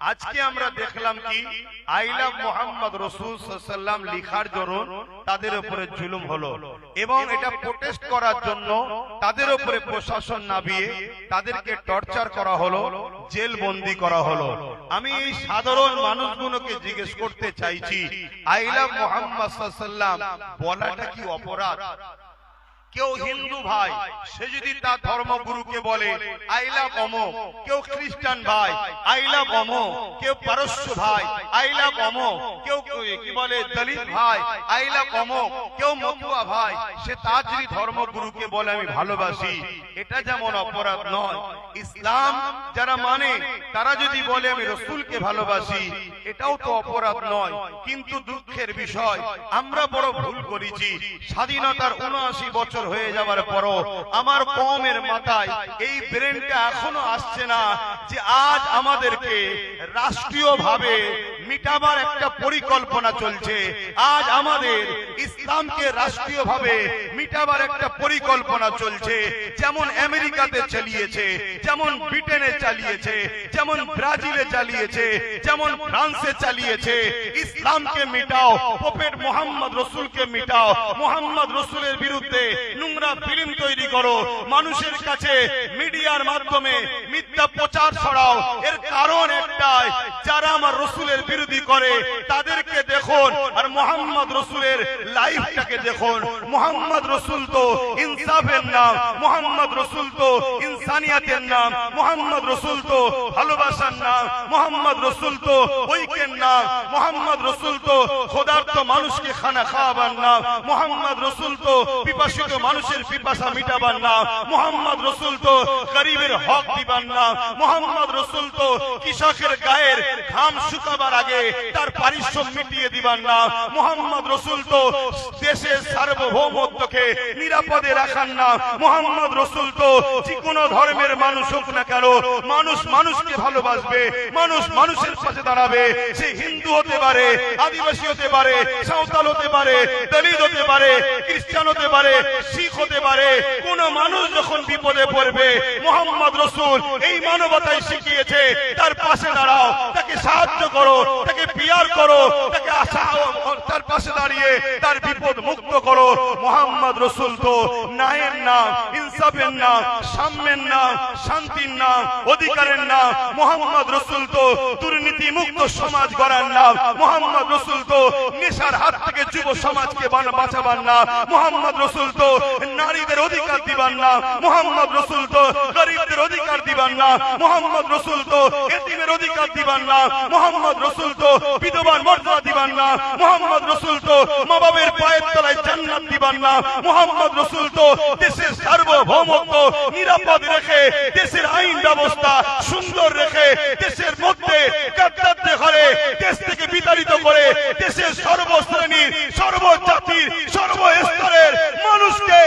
আজকে আমরা দেখলাম কি? আইলা মোহাম্মদ রসুল সাল্লাম লিখার জন্য তাদের উপরে জুলুম হলো। এবং এটা প্রোটেস্ট করার জন্য তাদের উপরে প্রশাসন নামিয়ে তাদেরকে টর্চার করা হলো জেল বন্দি করা হলো। আমি এই সাধারণ মানুষগুলোকে জিজ্ঞেস করতে চাইছি আইলা মোহাম্মদ বলাটা কি অপরাধ? কেউ হিন্দু ভাই সে যদি তার ধর্মগুরুকে বলে আইলা কম কেউ খ্রিস্টান ভাই আইলা কম কেউ পারস্য ভাই আইলা কম কেউ কি বলে দলিত ভাই আইলা কম কেউ মতুয়া ভাই সে তার যদি ধর্মগুরুকে বলে আমি ভালোবাসি এটা যেমন অপরাধ নয় ইসলাম যারা মানে তারা যদি বলে, আমি রসুলকে ভালোবাসি, এটাও তো অপরাধ নয়, কিন্তু দুঃখের বিষয়। আমরা বড় ভুল করেছি। স্বাধীনতার উনআশি বছর হয়ে যাওয়ার পরও আমার কমের মাথায় এই ব্রেনটা এখনও আসছে না যে আজ আমাদেরকে রাষ্ট্রীয়ভাবে মিটাবার একটা পরিকল্পনা চলছে। আজ আমাদের ইসলামকে রাষ্ট্রীয়ভাবে মিটাবার একটা পরিকল্পনা চলছে। যেমন আমেরিকাতে চালিয়েছে, যেমন ব্রিটেনে চালিয়েছে, যেমন ব্রাজিলে চালিয়েছে, যেমন ফ্রান্সে চালিয়েছে। ইসলামকে মিটাও পোপেট মোহাম্মদ রসুলকে মিটাও। মোহাম্মদ রসুলের বিরুদ্ধে নোংরা ফিল্ম তৈরি করো। মানুষের কাছে মিডিয়ার মাধ্যমে মিথ্যা প্রচার ছড়াও। এর কারণ একটাই যারা আমার রসুলের বিরোধী করে, তাদেরকে দেখুন। আর মোহাম্মদ রসুলের লাইফটাকে দেখুন। মোহাম্মদ রসুল তো ইনসাফের নাম, মোহাম্মদ রসুল তো ইনসানিয়াতের নাম, মোহাম্মদ রসুল তো ভালোবাসার নাম, মোহাম্মদ রসুল তো ঐক্যের নাম, মোহাম্মদ রসুল তো খোদার্থ মানুষকে খানা খাওয়াবার নাম, মোহাম্মদ রসুল তো পিপাসিত মানুষের পিপাসা মিটাবার নাম, মোহাম্মদ রসুল তো গরিবের হক দিবার নাম, মোহাম্মদ রসুল তো কৃষকের গায়ের ঘাম শুকাবার আগে তার পারিশ্রম মিটিয়ে দিবার না। মোহাম্মদ রসুল তো দেশের সার্বভৌমত্বকে নিরাপদে রাখার নাম মোহাম্মদ রসুল তো যে কোনো ধর্মের মানুষ হোক না কেন, মানুষ মানুষকে ভালোবাসবে, মানুষ মানুষের পাশে দাঁড়াবে। সে হিন্দু হতে পারে, আদিবাসী হতে পারে, সাঁওতাল হতে পারে, দলিত হতে পারে, খ্রিস্টান হতে পারে, শিখ হতে পারে, কোন মানুষ যখন বিপদে পড়বে, মোহাম্মদ রসুল এই মানবতায় শিখিয়েছে, তার পাশে দাঁড়াও, তাকে সাহায্য করো, তাকে পিয়ার করো তাকে ও তার পাশে দাঁড়িয়ে তার বিপদ মুক্ত করো। মোহাম্মদ রসুল তো নায়ের নাম ইনসাফের নাম সাম্যের নাম শান্তির নাম অধিকারের নাম মোহাম্মদ রসুল তো দুর্নীতি মুক্ত সমাজ গড়ার নাম মোহাম্মদ রসুল তো নেশার হাত থেকে যুব সমাজকে বাঁচাবার নাম মোহাম্মদ রসুল তো নারীদের অধিকার দিবার না। মোহাম্মদ রসুল তো গরিবদের অধিকার দিবার না। মোহাম্মদ রসুল তো এতিমের অধিকার দিবার না। মোহাম্মদ রসুল তো বিধবার মর্যাদা দিবার না। মোহাম্মদ রসুল তো মা বাবের পায়ের জান্নাত দিবার না। মোহাম্মদ রসুল তো দেশের সার্বভৌমত্ব নিরাপদ রেখে, দেশের আইন ব্যবস্থা সুন্দর রেখে, দেশের মধ্যে গাদ্দারদের ঘরে দেশ থেকে বিতাড়িত করে, দেশের সর্বশ্রেণীর, সর্বজাতির, সর্বস্তরের মানুষকে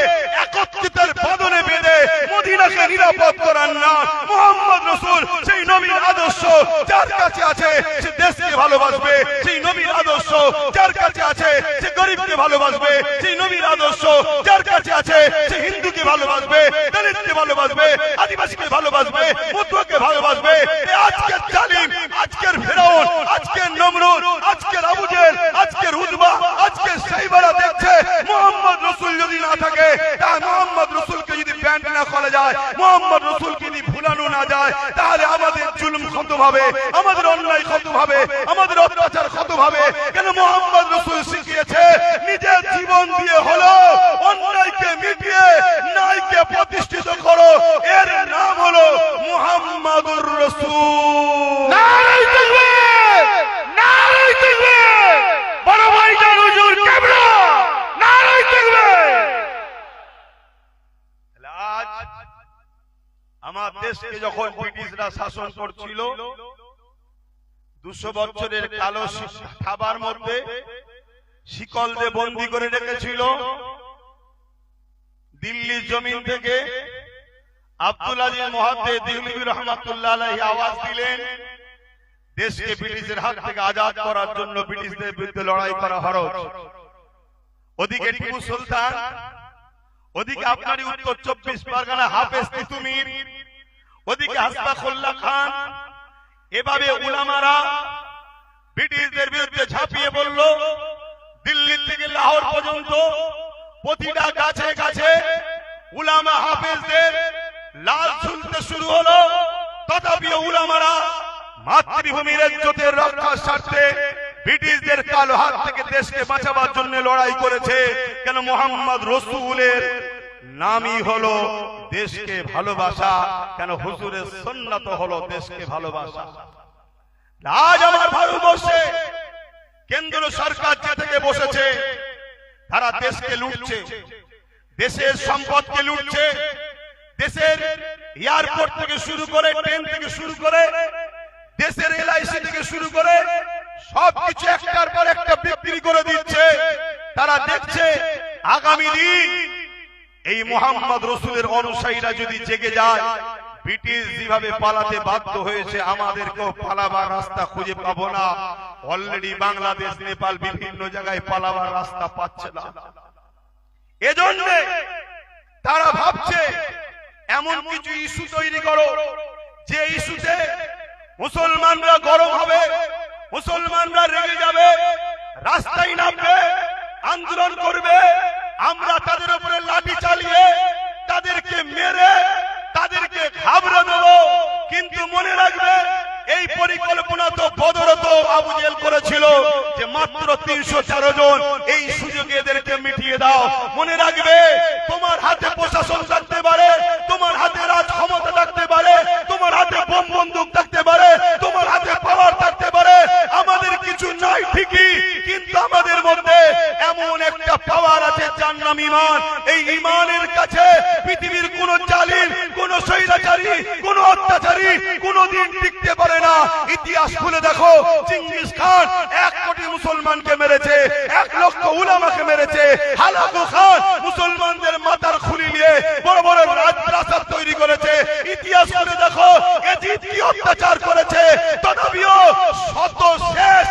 একত্রিতের বাঁধনে বেঁধে মদিনাকে নিরাপদ করার না। মোহাম্মদ রসুল সেই নবীর আদর্শ যার কাছে আছে, সে দেশকে ভালোবাসবে, সেই নবীর আদর্শ যার কাছে আছে, সে গরিবকে ভালোবাসবে, সেই নবীর আদর্শ যার কাছে আছে, সে হিন্দুকে ভালোবাসবে, দলিতকে ভালোবাসবে, আদিবাসীকে ভালোবাসবে, মতুয়াকে ভালোবাসবে। আজকের জালিম, আজকের ফেরাউন হবে, আমাদের অন্যায় কত হবে, আমাদের অত্যাচার কত হবে। কেন মোহাম্মদ রসুল শিখিয়েছে? নিজের জীবন দিয়ে হলো অন্যায়কে মিটিয়ে নাইকে প্রতিষ্ঠিত করো। এর নাম হলো মোহাম্মদুর রসুল। দেশকে যখন ব্রিটিশরা শাসন করছিল, দুশো বছরের কালো খাবার মধ্যে শিকল দিয়ে বন্দি করে রেখেছিল। দিল্লির জমিন থেকে আব্দুল আজিজ দিল্লি আওয়াজ দিলেন, দেশকে ব্রিটিশের হাত থেকে আজাদ করার জন্য ব্রিটিশদের বিরুদ্ধে লড়াই করা হরজ। ওদিকে টিপু সুলতান, ওদিকে আপনারই উত্তর চব্বিশ পরগনা হাফেজ তিতুমির ওদিকে খান। এভাবে উলামারা ব্রিটিশদের বিরুদ্ধে ঝাঁপিয়ে পড়ল। দিল্লি থেকে লাহোর পর্যন্ত প্রতিটা গাছে গাছে উলামা হাফেজদের লাল ঝুলতে শুরু হলো। তথাপিও উলামারা মাতৃভূমির ইজ্জতের রক্ষার স্বার্থে ব্রিটিশদের কালো হাত থেকে দেশকে বাঁচাবার জন্য লড়াই করেছে। কেন মোহাম্মদ রসুলের নামই হলো দেশকে ভালোবাসা। কেন হুজুরের সন্ন্যত হলো দেশকে ভালোবাসা। আজ আমার ভারতবর্ষে কেন্দ্র সরকার যে থেকে বসেছে তারা দেশকে লুটছে। দেশের সম্পদকে লুটছে। দেশের এয়ারপোর্ট থেকে শুরু করে ট্রেন থেকে শুরু করে দেশের এলআইসি থেকে শুরু করে সবকিছু একটার পর একটা বিক্রি করে দিচ্ছে। তারা দেখছে আগামী দিন এই মোহাম্মদ রসুলের অনুসারীরা যদি জেগে যায়, ব্রিটিশ যেভাবে পালাতে বাধ্য হয়েছে, আমাদেরকেও পালাবার রাস্তা খুঁজে পাবো না। অলরেডি বাংলাদেশ, নেপাল বিভিন্ন জায়গায় পালাবার রাস্তা পাচ্ছে না। এজন্য তারা ভাবছে, এমন কিছু ইস্যু তৈরি করো, যে ইস্যুতে মুসলমানরা গরম হবে, মুসলমানরা রেগে যাবে, রাস্তায় নামবে, আন্দোলন করবে আমরা তাদের উপরে লাঠি চালিয়ে তাদেরকে মেরে, তাদেরকে ঘাবড়ে দেব কিন্তু মনে রাখবে, এই পরিকল্পনা তো বদরত আবু জেল করেছিল যে মাত্র তিনশো চারো জন এই সুযোগে এদেরকে মিটিয়ে দাও। মনে রাখবে, তোমার হাতে প্রশাসন নাম ইমান। এই ইমানের কাছে পৃথিবীর কোন জালিম, কোন স্বৈরাচারী, কোন অত্যাচারী কোনদিন টিকতে পারে না। ইতিহাস খুলে দেখো চিঙ্গিস খান এক কোটি মুসলমানকে মেরেছে, এক লক্ষ উলামাকে মেরেছে। হালাকু খান মুসলমানদের মাথার খুলি নিয়ে বড় বড় রাজপ্রাসাদ তৈরি করেছে। ইতিহাস খুলে দেখো, এজিদ কি অত্যাচার করেছে? তথাপিও শত শেষ